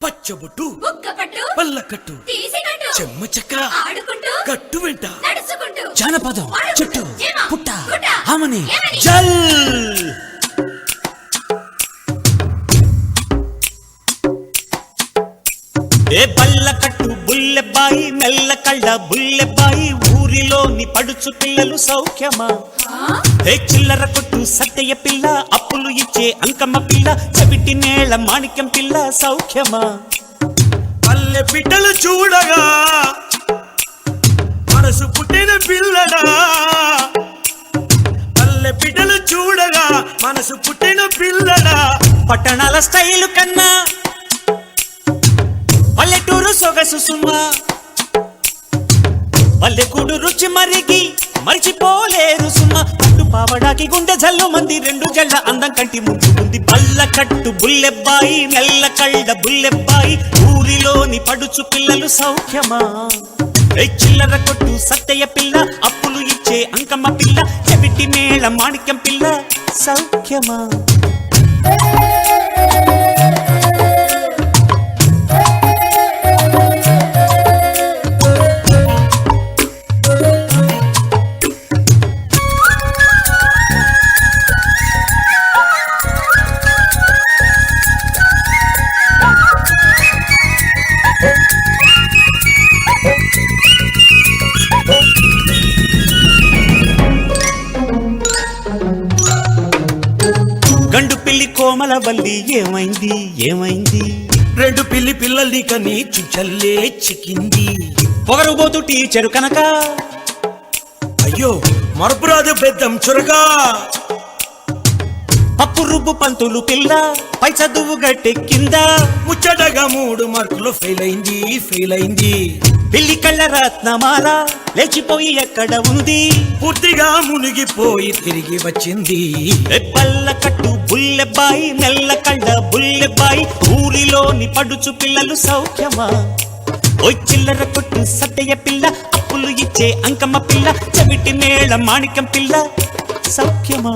పచ్చబొట్టు పల్లకట్టు చెమ్మ చెక్క ఆడుకుంటూ కట్టు వెంట నడుచుకుంటూ జానపదం చెట్టు పుట్ట? జల్ ఏ బల్ల కట్టు బుల్లెబ్బాయి మెల్ల కళ్ళ బుల్లెబ్బాయి ఊరిలోని పడుచు పిల్లలు సౌఖ్యమా ఆ? ఏ చిల్లర కొట్టు సత్తయ్య పిల్ల అప్పులు ఇచ్చే అంకమ్మ పిల్ల చెవిటి నేల మాణిక్యం పిల్ల సౌఖ్యమా? పల్లె బిడ్డలు చూడగా మనసు పుట్టిన పిల్లడా? పల్లె బిడ్డలు చూడగా మనసు పుట్టిన పిల్లడా? పట్టణాల స్టైలు కన్నా పల్లెటూరు సొగసు సుమా? పల్లెకూడు రుచి మరిగి మరిచిపోలేరు సుమా పట్టు పావడాకి గుండె జల్లు మంది రెండు జళ్ళ అందం కంటి ముందు ఉంది. కట్టు బుల్లెబ్బాయి నెల్ల కళ్ళ బుల్లెబ్బాయి. ఊరిలోని పడుచు పిల్లలు సౌఖ్యమా? ఏ చిల్లర కొట్టు సత్తయ్య పిల్ల అప్పులు ఇచ్చే అంకమ్మ పిల్ల. చెవిటి మేళ మాణిక్యం పిల్ల సౌఖ్యమా? గండు కోమల ఏమైంది? ఏమైంది? రెండు పిల్లి పిల్లల్ని కని చుచ్చల్లే చిక్కింది. పొగరుబోతు టీచరు కనుక. అయ్యో మరపురాదు పెద్దం చురగా. పప్పు రుబ్బు పంతులు పిల్ల పై చదువు గట్టెక్కిందా. ముచ్చటగా మూడు మార్కులు ఫెయిల్ అయింది ఫెయిల్ అయింది. పిల్లి కళ్ళ రత్నమాల లేచిపోయి ఎక్కడ ఉంది? పూర్తిగా మునిగిపోయి తిరిగి వచ్చింది. బల్ల కట్టు బుల్లెబ్బాయి నెల్ల కళ్ళ బుల్లెబ్బాయి ఊరిలోని పడుచు పిల్లలు సౌఖ్యమా? ఓ చిల్లర కొట్టు సత్తయ్య పిల్ల అప్పులు ఇచ్చే అంకమ్మ పిల్ల చెవిటి మేళ మాణిక్యం పిల్ల సౌఖ్యమా?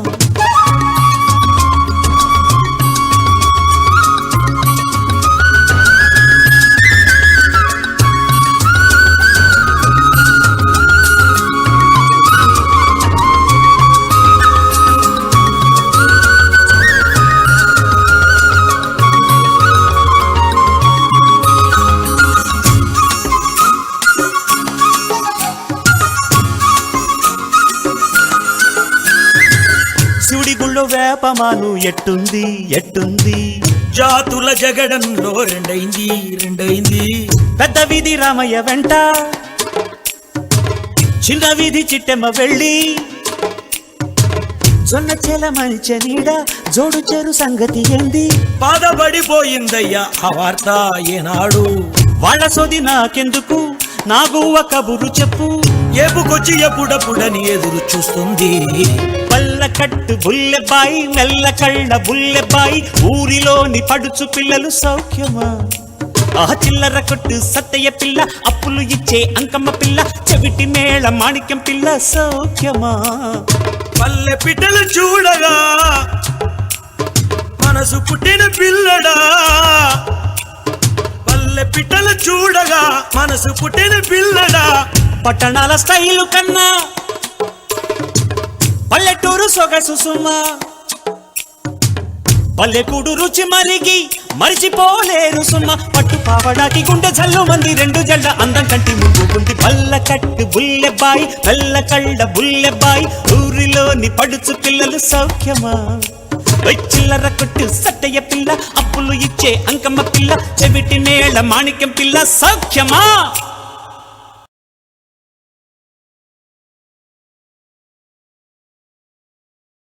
శివుడి గుళ్ళో వేపమాను ఎట్టుంది ఎట్టుంది? జాతుల జగడంలో రెండైంది రెండైంది. పెద్ద వీధి రామయ్య వెంట చిన్న వీధి చిట్టెమ్మ వెళ్ళి. జొన్న చెల మంచె నీడ జోడు చెరు సంగతి ఏంది? బాధపడిపోయిందయ్యా ఆ వార్త ఏనాడు? వాళ్ళ సోది నాకెందుకు? నాకు ఒక కబురు చెప్పు. ఏపుకొచ్చి ఎప్పుడప్పుడని ఎదురు చూస్తుంది. కట్టు బుల్లెబాయి మెల్ల కళ్ళ బుల్లెబాయి ఊరిలోని పడుచు పిల్లలు సౌఖ్యమా? ఆ చిల్లర కొట్టు సత్తయ్య పిల్ల అప్పులు ఇచ్చే అంకమ్మ పిల్ల చెవిటి మేళ మాణిక్యం పిల్ల సౌఖ్యమా? పల్లె పిట్టలు చూడగా మనసు పుట్టిన పిల్లడా? పల్లె పిట్టలు చూడగా మనసు పుట్టిన పిల్లడా? పట్టణాల స్టైలు కన్నా సొగసు సుమా పల్లెకూడు రుచి మరిగి మరిచిపోలేరు సుమ్మ పట్టు పావడాకి గుండె జల్లు మంది రెండు జల్ల అందం కంటి ముందు ఉంది పల్ల కట్టు బుల్లెబ్బాయి పల్ల కళ్ళ బుల్లెబ్బాయి ఊరిలోని పడుచు పిల్లలు సౌఖ్యమా? చిల్లర కొట్టు సట్టయ్య పిల్ల అప్పులు ఇచ్చే అంకమ్మ పిల్ల చెవిటి నేల మాణిక్యం పిల్ల సౌఖ్యమా?